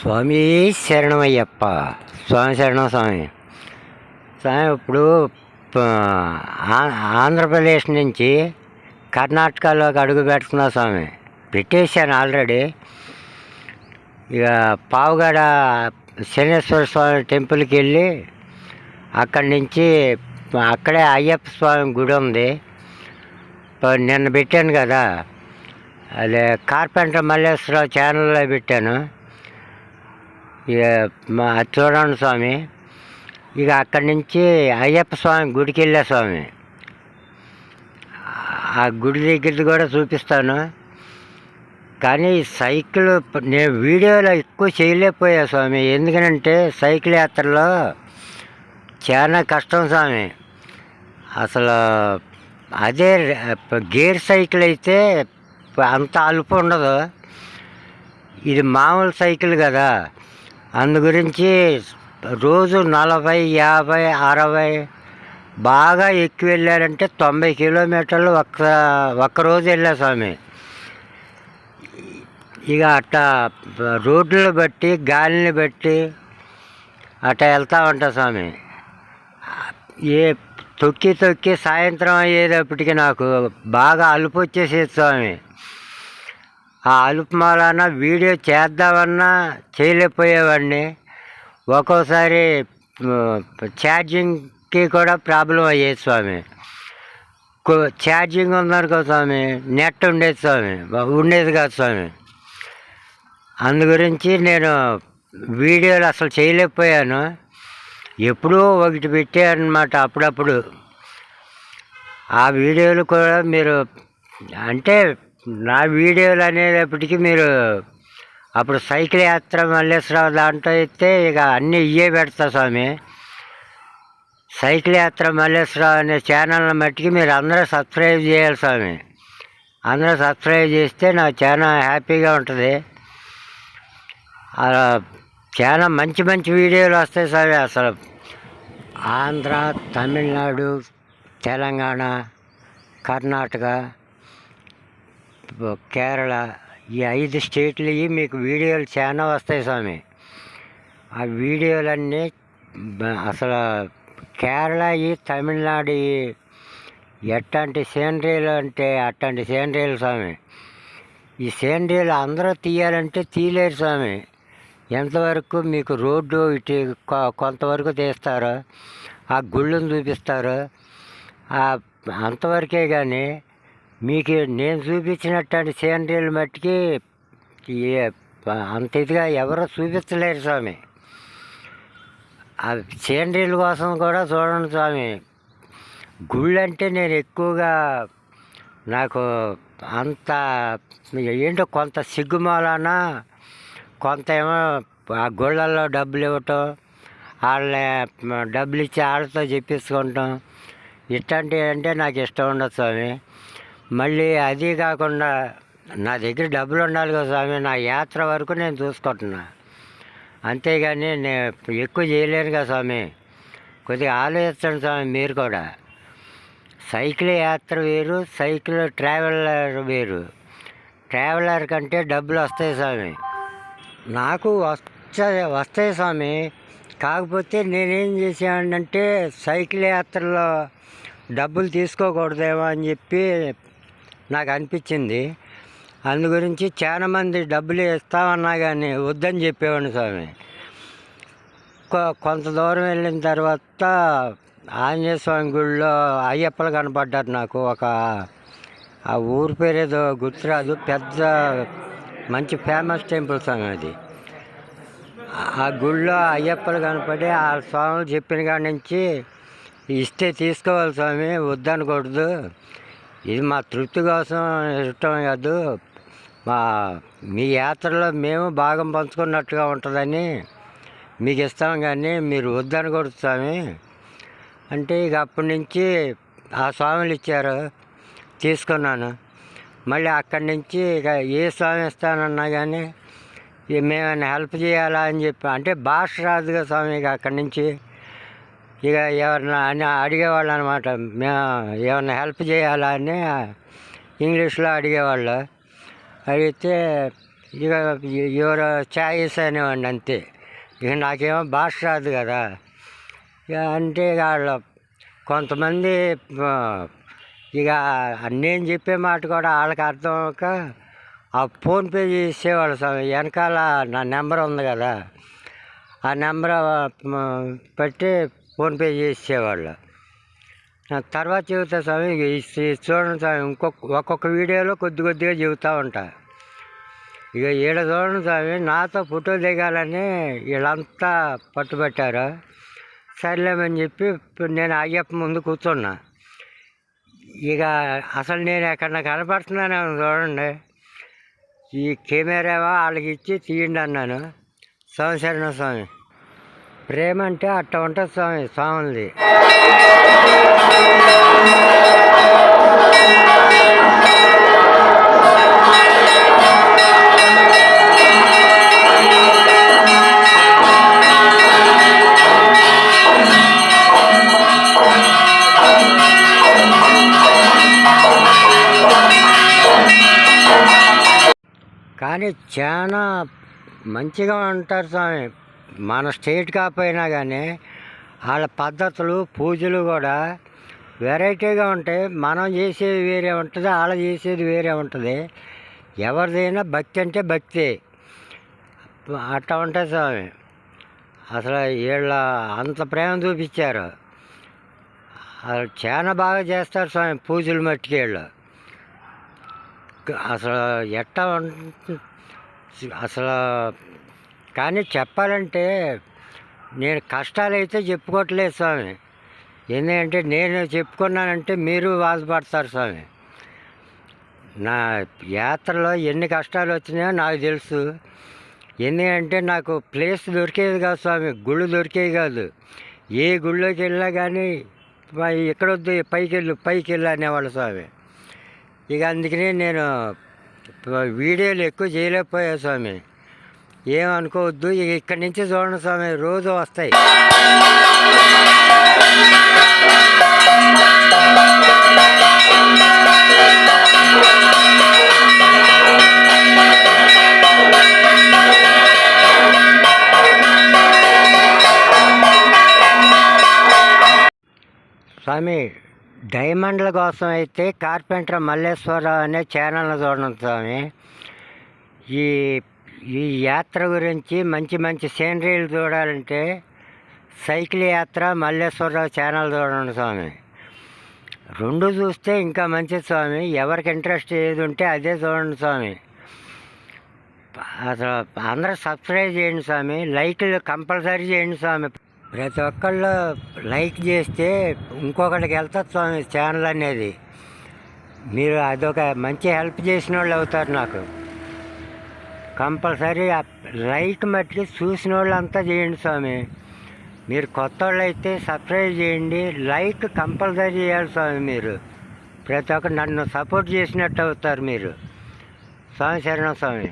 స్వామి శరణమయ్యప్ప. స్వామి శరణం స్వామి. స్వామి ఇప్పుడు ఆంధ్రప్రదేశ్ నుంచి కర్ణాటకలోకి అడుగు పెడుతున్నా స్వామి. పెట్టేశాను ఆల్రెడీ. ఇక పావుగడ శనేశ్వర స్వామి టెంపుల్కి వెళ్ళి అక్కడి నుంచి అక్కడే అయ్యప్ప స్వామి గుడి ఉంది. నిన్న పెట్టాను కదా. అదే కార్పెంటర్ మల్లేశ్వరరావు ఛానల్లో పెట్టాను. చూడండి స్వామి ఇక అక్కడి నుంచి అయ్యప్ప స్వామి గుడికి వెళ్ళా స్వామి. ఆ గుడి దగ్గరది కూడా చూపిస్తాను. కానీ సైకిల్ నేను వీడియోలో ఎక్కువ చేయలేకపోయా స్వామి. ఎందుకనంటే సైకిల్ యాత్రలో చాలా కష్టం స్వామి. అసలు అదే గేర్ సైకిల్ అయితే అంత అలుపు ఉండదు. ఇది మామూలు సైకిల్ కదా. అందు గురించి రోజు నలభై యాభై అరవై బాగా ఎక్కువ వెళ్ళారంటే తొంభై కిలోమీటర్లు ఒక్క ఒక్క రోజు వెళ్ళా స్వామి. ఇక అట్టా రోడ్లను బట్టి గాలిని బట్టి అట్టా వెళ్తూ ఉంటా స్వామి. ఏ తొక్కి తొక్కి సాయంత్రం అయ్యేటప్పటికి నాకు బాగా అలుపు వచ్చేసేది స్వామి. ఆ అలుపు వీడియో చేద్దామన్నా చేయలేకపోయేవాడిని. ఒక్కోసారి ఛార్జింగ్కి కూడా ప్రాబ్లం అయ్యేది స్వామి. కో- ఛార్జింగ్ ఉందనుకో స్వామి నెట్ ఉండేది స్వామి ఉండేది కాదు స్వామి. అందు గురించి నేను వీడియోలు అసలు చేయలేకపోయాను. ఎప్పుడూ ఒకటి పెట్టానమాట అప్పుడప్పుడు. ఆ వీడియోలు కూడా మీరు అంటే నా వీడియోలు అనేటప్పటికీ మీరు అప్పుడు సైకిల్ యాత్ర మల్లేశ్వరరావు దాంట్లో అయితే ఇక అన్నీ ఇవే పెడతా స్వామి. సైకిల్ యాత్ర మల్లేశ్వరరావు అనే ఛానల్ని మట్టికి మీరు అందరూ సబ్స్క్రైబ్ చేయాలి స్వామి. అందరూ సబ్స్క్రైబ్ చేస్తే నాకు చాలా హ్యాపీగా ఉంటుంది. అలా చాలా మంచి మంచి వీడియోలు వస్తాయి స్వామి అసలు. ఆంధ్ర తమిళనాడు తెలంగాణ కర్ణాటక కేరళ ఈ ఐదు స్టేట్లు మీకు వీడియోలు చాలా వస్తాయి స్వామి. ఆ వీడియోలన్నీ అసలు కేరళ ఈ తమిళనాడు ఎట్లాంటి సేంద్రీయులు అంటే అట్లాంటి సేంద్రీయులు స్వామి. ఈ సేంద్రీయులు అందరూ తీయాలంటే తీయలేరు స్వామి. ఎంతవరకు మీకు రోడ్డు ఇటు కొ- కొంతవరకు తీస్తారు ఆ గుళ్ళను చూపిస్తారు ఆ అంతవరకే కానీ మీకు నేను చూపించినటువంటి సేంద్రీయులు మట్టికి అంత ఇదిగా ఎవరు చూపించలేరు స్వామి. ఆ సేంద్రీయుల కోసం కూడా చూడండి స్వామి. గుళ్ళు అంటే నేను ఎక్కువగా నాకు అంత ఏంటో కొంత సిగ్గుమాలన కొంత ఏమో ఆ గుళ్ళల్లో డబ్బులు ఇవ్వటం వాళ్ళ డబ్బులు ఇచ్చి వాళ్ళతో చెప్పించుకుంటాం. ఇట్లాంటివి అంటే నాకు ఇష్టం ఉండదు స్వామి. మళ్ళీ అది కాకుండా నా దగ్గర డబ్బులు ఉండాలి కదా స్వామి నా యాత్ర వరకు నేను చూసుకుంటున్నా. అంతేగాని నేను ఎక్కువ చేయలేను కదా స్వామి. కొద్దిగా ఆలోచించండి స్వామి మీరు కూడా. సైకిల్ యాత్ర వేరు సైకిల్ ట్రావెలర్ వేరు. ట్రావెలర్ కంటే డబ్బులు వస్తాయి స్వామి. నాకు వస్తాయి వస్తాయి స్వామి. కాకపోతే నేనేం చేసానంటే సైకిల్ యాత్రలో డబ్బులు తీసుకోకూడదేమో అని చెప్పి నాకు అనిపించింది అందు గురించి చాలా మంది డబ్బులు ఇస్తామన్నా కానీ వద్దని చెప్పేవాడిని స్వామి. కొ- కొంత దూరం వెళ్ళిన తర్వాత ఆంజనేయ స్వామి గుడిలో అయ్యప్పలు కనపడ్డారు నాకు. ఒక ఆ ఊరి పేరు ఏదో గుర్తురాదు. పెద్ద మంచి ఫేమస్ టెంపుల్ స్వామి అది. ఆ గుళ్ళో అయ్యప్పలు కనపడి ఆ స్వాములు చెప్పిన కాడి నుంచి ఇస్తే తీసుకోవాలి స్వామి వద్దనకూడదు. ఇది మా తృప్తి కోసం ఇష్టం కాదు. మా మీ యాత్రలో మేము భాగం పంచుకున్నట్టుగా ఉంటుందని మీకు ఇస్తాం కానీ మీరు వద్దనకూడదు స్వామి. అంటే ఇక అప్పటి నుంచి ఆ స్వాములు ఇచ్చారు తీసుకున్నాను. మళ్ళీ అక్కడి నుంచి ఇక ఏ స్వామి ఇస్తానన్నా కానీ మేమైనా హెల్ప్ చేయాలా అని చెప్పి అంటే భాష రాదుగా స్వామి ఇక అక్కడి నుంచి. ఇక ఎవరన్నా అని అడిగేవాళ్ళు అనమాట మేము ఏమన్నా హెల్ప్ చేయాలా అని ఇంగ్లీష్లో అడిగేవాళ్ళు. అడిగితే ఇక ఎవరు ఛాయిస్ అనేవాడిని అంతే. ఇక నాకేమో భాష రాదు కదా. ఇక అంటే ఇక వాళ్ళు కొంతమంది ఇక నేను చెప్పే మాట కూడా వాళ్ళకి అర్థం అవ్వక ఆ ఫోన్పే చేసేవాళ్ళు వెనకాల నా నెంబర్ ఉంది కదా. ఆ నెంబర్ పెట్టి ఫోన్పే చేసేవాళ్ళు. తర్వాత చెబుతా స్వామి ఇక చూడండి స్వామి ఇంకొక ఒక్కొక్క వీడియోలో కొద్ది కొద్దిగా చెబుతూ ఉంటా. ఇక ఈడ చూడండి స్వామి నాతో ఫోటో దిగాలని వీళ్ళంతా పట్టుబట్టారు. సర్లేమని చెప్పి ఇప్పుడు నేను అయ్యప్ప ముందు కూర్చున్నా. ఇక అసలు నేను ఎక్కడ కనపడుతున్నాను చూడండి. ఈ కెమెరా వాళ్ళకి ఇచ్చి తీయండి అన్నాను. సంవత్సరం స్వామి. ప్రేమ అంటే అట్ట ఉంటుంది స్వామి స్వామిది కానీ చాలా మంచిగా ఉంటారు స్వామి. మన స్టేట్ కాకపోయినా కానీ వాళ్ళ పద్ధతులు పూజలు కూడా వెరైటీగా ఉంటాయి. మనం చేసేది వేరే ఉంటుంది వాళ్ళు చేసేది వేరే ఉంటుంది. ఎవరిదైనా భక్తి అంటే భక్తి. అట్లా ఉంటే స్వామి అసలు వీళ్ళ అంత ప్రేమ చూపించారు. అసలు చాలా బాగా చేస్తారు స్వామి పూజలు మట్టికి వీళ్ళు. అసలు ఎట్టా అసలు కానీ చెప్పాలంటే నేను కష్టాలు అయితే చెప్పుకోవట్లేదు స్వామి. ఎందుకంటే నేను చెప్పుకున్నానంటే మీరు బాధపడతారు స్వామి. నా యాత్రలో ఎన్ని కష్టాలు వచ్చినాయో నాకు తెలుసు. ఎందుకంటే నాకు ప్లేస్ దొరికేది కాదు స్వామి గుళ్ళు దొరికేది కాదు. ఏ గుళ్ళోకి వెళ్ళినా కానీ ఎక్కడొద్దు పైకి వెళ్ళు పైకి వెళ్ళు అనేవాళ్ళు స్వామి. ఇక అందుకనే నేను వీడియోలు ఎక్కువ చేయలేకపోయా స్వామి. ఏమనుకోవద్దు ఇక్కడి నుంచి చూడండి స్వామి రోజు వస్తాయి. స్వామి డైమండ్ల కోసం అయితే కార్పెంటర్ మల్లేశ్వరరావు అనే ఛానల్ని చూడండి స్వామి. ఈ ఈ యాత్ర గురించి మంచి మంచి సీనరీలు చూడాలంటే సైకిల్ యాత్ర మల్లేశ్వరరావు ఛానల్ చూడండి స్వామి. రెండు చూస్తే ఇంకా మంచిది స్వామి. ఎవరికి ఇంట్రెస్ట్ ఏది ఉంటే అదే చూడండి స్వామి. అసలు అందరూ సబ్స్క్రైబ్ చేయండి స్వామి. లైక్లు కంపల్సరీ చేయండి స్వామి. ప్రతి ఒక్కళ్ళు లైక్ చేస్తే ఇంకొకటికి వెళ్తుంది స్వామి ఛానల్ అనేది. మీరు అదొక మంచి హెల్ప్ చేసిన వాళ్ళు అవుతారు నాకు. కంపల్సరీ ఆ మట్టికి చూసిన వాళ్ళు అంతా చేయండి స్వామి. మీరు కొత్త వాళ్ళు అయితే సబ్స్క్రైబ్ చేయండి లైక్ కంపల్సరీ చేయాలి స్వామి మీరు. ప్రతి ఒక్కరు నన్ను సపోర్ట్ చేసినట్టు అవుతారు మీరు. స్వామి శరణం స్వామి.